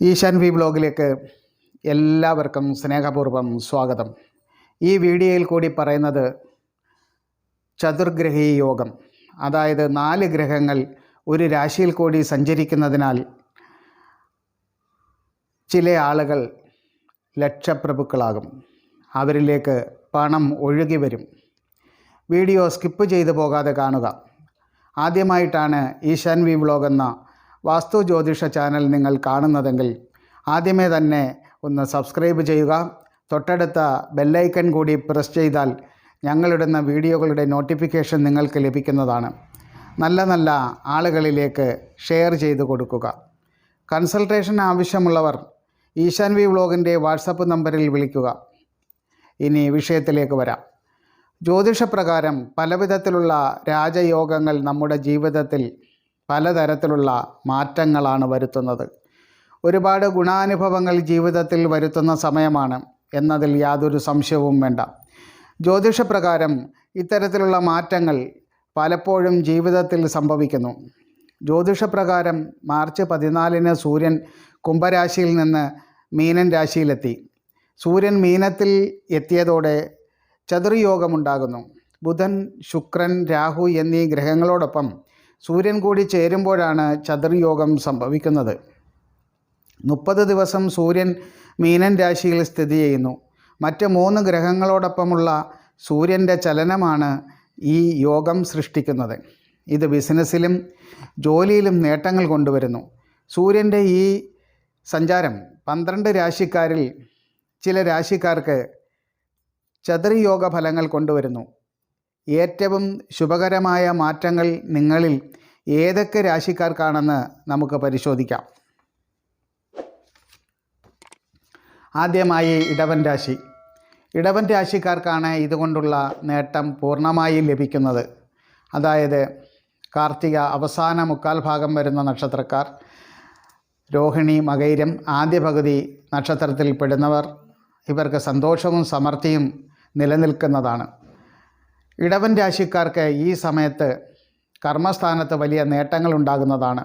Ishaan V ബ്ലോഗിലേക്ക് എല്ലാവർക്കും സ്നേഹപൂർവം സ്വാഗതം. ഈ വീഡിയോയിൽ കൂടി പറയുന്നത് ചതുർഗ്രഹി യോഗം. അതായത് നാല് ഗ്രഹങ്ങൾ ഒരു രാശിയിൽ കൂടി സഞ്ചരിക്കുന്നതിനാൽ ചില ആളുകൾ ലക്ഷപ്രഭുക്കളാകും. അവരിലേക്ക് പണം ഒഴുകി വരും. വീഡിയോ സ്കിപ്പ് ചെയ്തു പോകാതെ കാണുക. ആദ്യമായിട്ടാണ് ഈശാൻ വി വ്ലോഗ് എന്ന വാസ്തു ജ്യോതിഷ ചാനൽ നിങ്ങൾ കാണുന്നതെങ്കിൽ ആദ്യമേ തന്നെ ഒന്ന് സബ്സ്ക്രൈബ് ചെയ്യുക. തൊട്ടടുത്ത ബെല്ലൈക്കൺ കൂടി പ്രസ് ചെയ്താൽ ഞങ്ങളിടുന്ന വീഡിയോകളുടെ നോട്ടിഫിക്കേഷൻ നിങ്ങൾക്ക് ലഭിക്കുന്നതാണ്. നല്ല നല്ല ആളുകളിലേക്ക് ഷെയർ ചെയ്ത് കൊടുക്കുക. കൺസൾട്ടേഷൻ ആവശ്യമുള്ളവർ ഈശാൻ വി വ്ലോഗിന്റെ വാട്സപ്പ് നമ്പറിൽ വിളിക്കുക. ഇനി വിഷയത്തിലേക്ക് വരാം. ജ്യോതിഷപ്രകാരം പലവിധത്തിലുള്ള രാജയോഗങ്ങൾ നമ്മുടെ ജീവിതത്തിൽ പലതരത്തിലുള്ള മാറ്റങ്ങളാണ് വരുത്തുന്നത്. ഒരുപാട് ഗുണാനുഭവങ്ങൾ ജീവിതത്തിൽ വരുത്തുന്ന സമയമാണ് എന്നതിൽ യാതൊരു സംശയവും വേണ്ട. ജ്യോതിഷപ്രകാരം ഇത്തരത്തിലുള്ള മാറ്റങ്ങൾ പലപ്പോഴും ജീവിതത്തിൽ സംഭവിക്കുന്നു. ജ്യോതിഷപ്രകാരം മാർച്ച് പതിനാലിന് സൂര്യൻ കുംഭരാശിയിൽ നിന്ന് മീനൻ രാശിയിലെത്തി. സൂര്യൻ മീനത്തിൽ എത്തിയതോടെ ചതുർയോഗമുണ്ടാകുന്നു. ബുധൻ ശുക്രൻ രാഹു എന്നീ ഗ്രഹങ്ങളോടൊപ്പം സൂര്യൻ കൂടി ചേരുമ്പോഴാണ് ചതുർയോഗം സംഭവിക്കുന്നത്. മുപ്പത് ദിവസം സൂര്യൻ മീനൻ രാശിയിൽ സ്ഥിതി ചെയ്യുന്നു. മറ്റ് മൂന്ന് ഗ്രഹങ്ങളോടൊപ്പമുള്ള സൂര്യന്റെ ചലനമാണ് ഈ യോഗം സൃഷ്ടിക്കുന്നത്. ഇത് ബിസിനസ്സിലും ജോലിയിലും നേട്ടങ്ങൾ കൊണ്ടുവരുന്നു. സൂര്യന്റെ ഈ സഞ്ചാരം പന്ത്രണ്ട് രാശിക്കാരിൽ ചില രാശിക്കാർക്ക് ചതുർയോഗ ഫലങ്ങൾ കൊണ്ടുവരുന്നു. ഏറ്റവും ശുഭകരമായ മാറ്റങ്ങൾ നിങ്ങളിൽ ഏതൊക്കെ രാശിക്കാർക്കാണെന്ന് നമുക്ക് പരിശോധിക്കാം. ആദ്യമായി ഇടവൻ രാശി. ഇടവൻ രാശിക്കാർക്കാണ് ഇതുകൊണ്ടുള്ള നേട്ടം പൂർണമായി ലഭിക്കുന്നത്. അതായത് കാർത്തിക അവസാന മുക്കാൽ ഭാഗം വരുന്ന നക്ഷത്രക്കാർ രോഹിണി മകൈരം ആദ്യ പകുതി നക്ഷത്രത്തിൽ പെടുന്നവർ ഇവർക്ക് സന്തോഷവും സമൃദ്ധിയും നിലനിൽക്കുന്നതാണ്. ഇടവൻ രാശിക്കാർക്ക് ഈ സമയത്ത് കർമ്മസ്ഥാനത്ത് വലിയ നേട്ടങ്ങൾ ഉണ്ടാകുന്നതാണ്.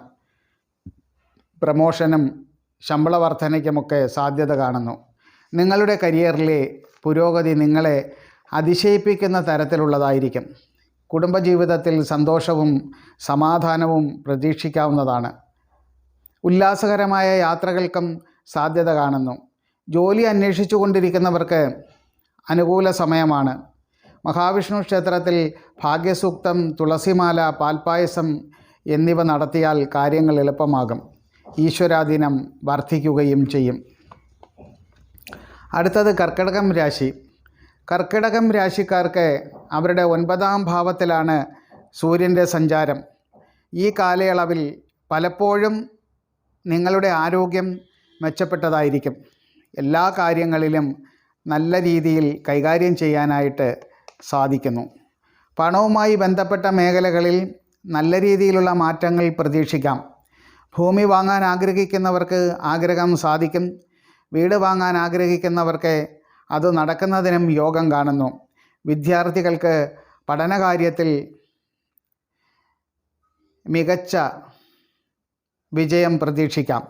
പ്രമോഷനും ശമ്പള വർധനയ്ക്കുമൊക്കെ സാധ്യത കാണുന്നു. നിങ്ങളുടെ കരിയറിലെ പുരോഗതി നിങ്ങളെ അതിശയിപ്പിക്കുന്ന തരത്തിലുള്ളതായിരിക്കും. കുടുംബജീവിതത്തിൽ സന്തോഷവും സമാധാനവും പ്രതീക്ഷിക്കാവുന്നതാണ്. ഉല്ലാസകരമായ യാത്രകൾക്കും സാധ്യത കാണുന്നു. ജോലി അന്വേഷിച്ചു കൊണ്ടിരിക്കുന്നവർക്ക് അനുകൂല സമയമാണ്. മഹാവിഷ്ണു ക്ഷേത്രത്തിൽ ഭാഗ്യസൂക്തം തുളസിമാല പാൽപായസം എന്നിവ നടത്തിയാൽ കാര്യങ്ങൾ എളുപ്പമാകും. ഈശ്വരാധീനം വർദ്ധിക്കുകയും ചെയ്യും. അടുത്തത് കർക്കിടകം രാശി. കർക്കിടകം രാശിക്കാർക്ക് അവരുടെ ഒൻപതാം ഭാവത്തിലാണ് സൂര്യന്റെ സഞ്ചാരം. ഈ കാലയളവിൽ പലപ്പോഴും നിങ്ങളുടെ ആരോഗ്യം മെച്ചപ്പെട്ടതായിരിക്കും. എല്ലാ കാര്യങ്ങളിലും നല്ല രീതിയിൽ കൈകാര്യം ചെയ്യാനായിട്ട് സാധിക്കുന്നു. പണവുമായി ബന്ധപ്പെട്ട മേഖലകളിൽ നല്ല രീതിയിലുള്ള മാറ്റങ്ങൾ പ്രതീക്ഷിക്കാം. ഭൂമി വാങ്ങാൻ ആഗ്രഹിക്കുന്നവർക്ക് ആഗ്രഹം സാധിക്കും. വീട് വാങ്ങാൻ ആഗ്രഹിക്കുന്നവർക്ക് അത് നടക്കുന്നതിനും യോഗം കാണുന്നു. വിദ്യാർത്ഥികൾക്ക് പഠനകാര്യത്തിൽ മികച്ച വിജയം പ്രതീക്ഷിക്കാം.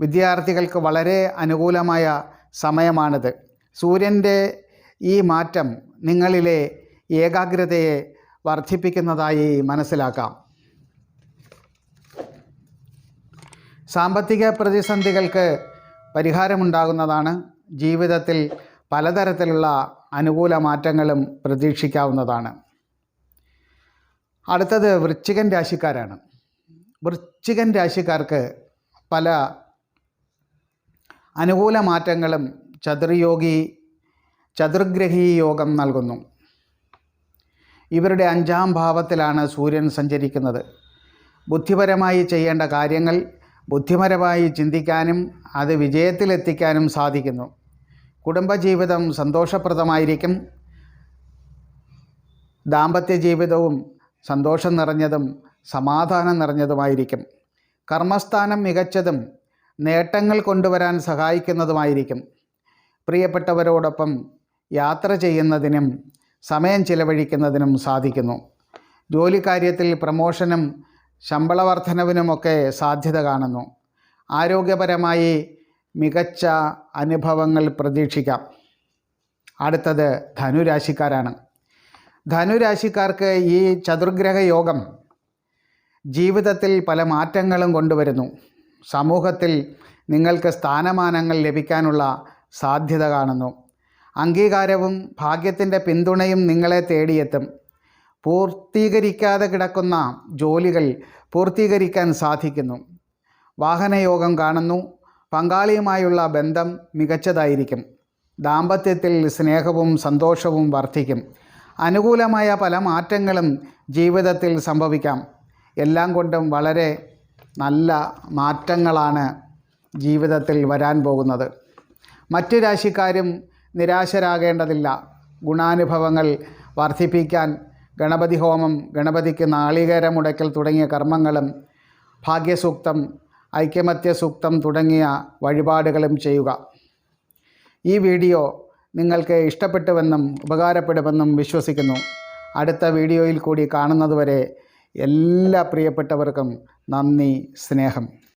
വിദ്യാർത്ഥികൾക്ക് വളരെ അനുകൂലമായ സമയമാണിത്. സൂര്യന്റെ ഈ മാറ്റം നിങ്ങളിലെ ഏകാഗ്രതയെ വർദ്ധിപ്പിക്കുന്നതായി മനസ്സിലാക്കാം. സാമ്പത്തിക പ്രതിസന്ധികൾക്ക് പരിഹാരമുണ്ടാകുന്നതാണ് ജീവിതത്തിൽ പലതരത്തിലുള്ള അനുകൂല മാറ്റങ്ങളും പ്രതീക്ഷിക്കാവുന്നതാണ്. അടുത്തത് വൃശ്ചികൻ രാശിക്കാരാണ്. വൃശ്ചികൻ രാശിക്കാർക്ക് പല അനുകൂല മാറ്റങ്ങളും ചതുർയോഗി ചതുർഗ്രഹീ യോഗം നൽകുന്നു. ഇവരുടെ അഞ്ചാം ഭാവത്തിലാണ് സൂര്യൻ സഞ്ചരിക്കുന്നത്. ബുദ്ധിപരമായി ചെയ്യേണ്ട കാര്യങ്ങൾ ബുദ്ധിപരമായി ചിന്തിക്കാനും അത് വിജയത്തിലെത്തിക്കാനും സാധിക്കുന്നു. കുടുംബജീവിതം സന്തോഷപ്രദമായിരിക്കും. ദാമ്പത്യ ജീവിതവും സന്തോഷം നിറഞ്ഞതും സമാധാനം നിറഞ്ഞതുമായിരിക്കും. കർമ്മസ്ഥാനം മികച്ചതും നേട്ടങ്ങൾ കൊണ്ടുവരാൻ സഹായിക്കുന്നതുമായിരിക്കും. പ്രിയപ്പെട്ടവരോടൊപ്പം യാത്ര ചെയ്യുന്നതിനും സമയം ചിലവഴിക്കുന്നതിനും സാധിക്കുന്നു. ജോലിക്കാര്യത്തിൽ പ്രമോഷനും ശമ്പള വർധനവിനുമൊക്കെ സാധ്യത കാണുന്നു. ആരോഗ്യപരമായി മികച്ച അനുഭവങ്ങൾ പ്രതീക്ഷിക്കാം. അടുത്തത് ധനുരാശിക്കാരാണ്. ധനുരാശിക്കാർക്ക് ഈ ചതുർഗ്രഹ യോഗം ജീവിതത്തിൽ പല മാറ്റങ്ങളും കൊണ്ടുവരുന്നു. സമൂഹത്തിൽ നിങ്ങൾക്ക് സ്ഥാനമാനങ്ങൾ ലഭിക്കാനുള്ള സാധ്യത കാണുന്നു. അംഗീകാരവും ഭാഗ്യത്തിന്റെ പിന്തുണയും നിങ്ങളെ തേടിയെത്തും. പൂർത്തീകരിക്കാതെ കിടക്കുന്ന ജോലികൾ പൂർത്തീകരിക്കാൻ സാധിക്കുന്നു. വാഹനയോഗം കാണുന്നു. പങ്കാളിയുമായുള്ള ബന്ധം മികച്ചതായിരിക്കും. ദാമ്പത്യത്തിൽ സ്നേഹവും സന്തോഷവും വർദ്ധിക്കും. അനുകൂലമായ പല മാറ്റങ്ങളും ജീവിതത്തിൽ സംഭവിക്കാം. എല്ലാം കൊണ്ടും വളരെ നല്ല മാറ്റങ്ങളാണ് ജീവിതത്തിൽ വരാൻ പോകുന്നത്. മറ്റു രാശിക്കാരും നിരാശരാകേണ്ടതില്ല. ഗുണാനുഭവങ്ങൾ വർദ്ധിപ്പിക്കാൻ ഗണപതി ഹോമം ഗണപതിക്ക് നാളികേരമുടയ്ക്കൽ തുടങ്ങിയ കർമ്മങ്ങളും ഭാഗ്യസൂക്തം ഐക്യമത്യ സൂക്തം തുടങ്ങിയ വഴിപാടുകളും ചെയ്യുക. ഈ വീഡിയോ നിങ്ങൾക്ക് ഇഷ്ടപ്പെട്ടുവെന്നും ഉപകാരപ്പെടുമെന്നും വിശ്വസിക്കുന്നു. അടുത്ത വീഡിയോയിൽ കൂടി കാണുന്നതുവരെ എല്ലാ പ്രിയപ്പെട്ടവർക്കും നന്ദി സ്നേഹം.